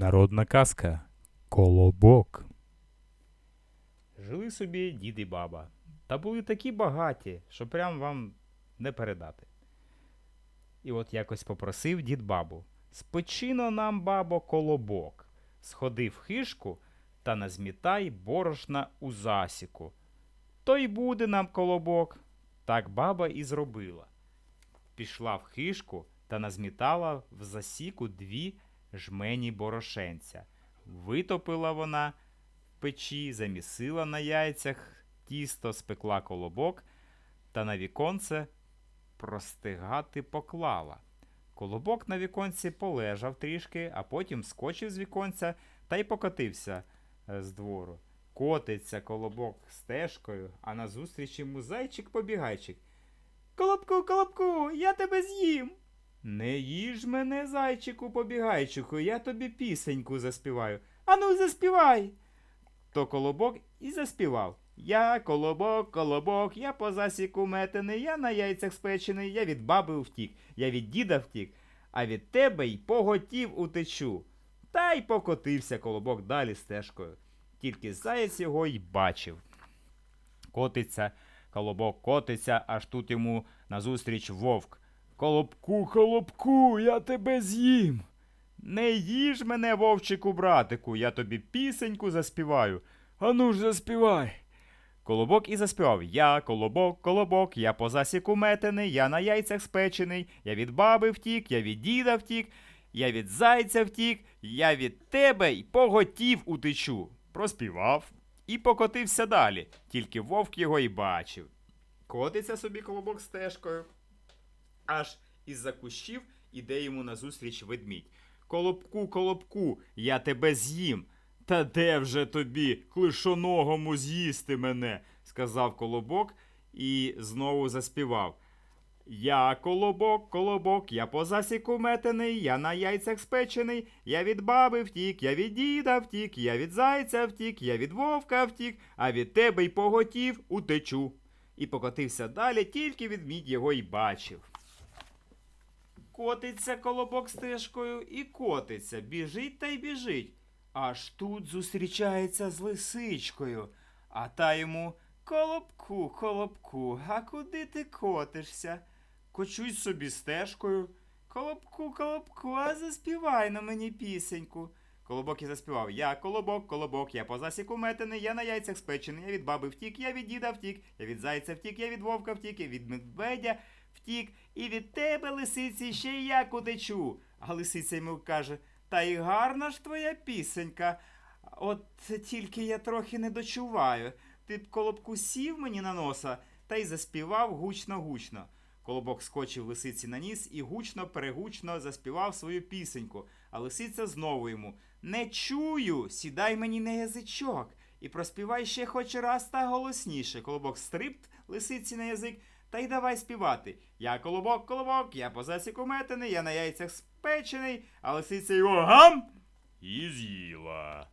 Народна казка Колобок. Жили собі дід і баба. Та були такі багаті, що прям вам не передати. І от якось попросив дід бабу: Спечино нам, бабо, колобок. Сходи в хишку та назмітай борошна у засіку. То й буде нам колобок. Так баба і зробила. Пішла в хишку та назмітала в засіку дві жмені борошенця. Витопила вона в печі, замісила на яйцях тісто, спекла колобок та на віконце простигати поклала. Колобок на віконці полежав трішки, а потім скочив з віконця та й покотився е, з двору. Котиться колобок стежкою, а назустріч йому зайчик-побігайчик. Колобку, колобку, я тебе з'їм. Не їж мене, зайчику побігайчику, я тобі пісеньку заспіваю. Ану, заспівай. То колобок і заспівав. Я колобок, колобок, я по засіку метений, я на яйцях спечений, я від баби втік, я від діда втік, а від тебе й поготів утечу. Та й покотився колобок далі стежкою. Тільки заєць його й бачив. Котиться, колобок котиться, аж тут йому назустріч вовк. Колобку, колобку, я тебе з'їм. Не їж мене, вовчику, братику, я тобі пісеньку заспіваю. Ану ж заспівай. Колобок і заспівав Я колобок, колобок, я по засіку метений, я на яйцях спечений, я від баби втік, я від діда втік, я від зайця втік, я від тебе й поготів утечу. Проспівав і покотився далі, тільки вовк його й бачив. Котиться собі колобок стежкою. Аж із-за кущів іде йому назустріч ведмідь. Колобку, колобку, я тебе з'їм. Та де вже тобі, клишоногому, з'їсти мене? сказав колобок і знову заспівав. Я колобок, колобок, я по засіку метений, я на яйцях спечений, я від баби втік, я від діда втік, я від зайця втік, я від вовка втік, а від тебе й поготів утечу. І покотився далі, тільки відмідь його й бачив. Котиться колобок стежкою і котиться, біжить та й біжить. Аж тут зустрічається з лисичкою, а та йому Колобку, колобку, а куди ти котишся? Кочусь собі стежкою. Колобку, колобку, а заспівай на мені пісеньку. Колобок і заспівав. Я колобок, колобок, я по засіку метений, я на яйцях спечений, я від баби втік, я від діда втік, я від зайця втік, я від вовка втік, я від медведя втік, і від тебе, лисиці, ще й як утечу. А лисиця йому каже, та й гарна ж твоя пісенька. От тільки я трохи не дочуваю. Ти б колобку сів мені на носа та й заспівав гучно-гучно. Колобок скочив лисиці на ніс і гучно, перегучно заспівав свою пісеньку, а лисиця знову йому Не чую, сідай мені на язичок. І проспівай ще хоч раз та голосніше. Колобок стрипт лисиці на язик та й давай співати. Я колобок, колобок, я по засіку метений, я на яйцях спечений, а лисиця його гам і з'їла.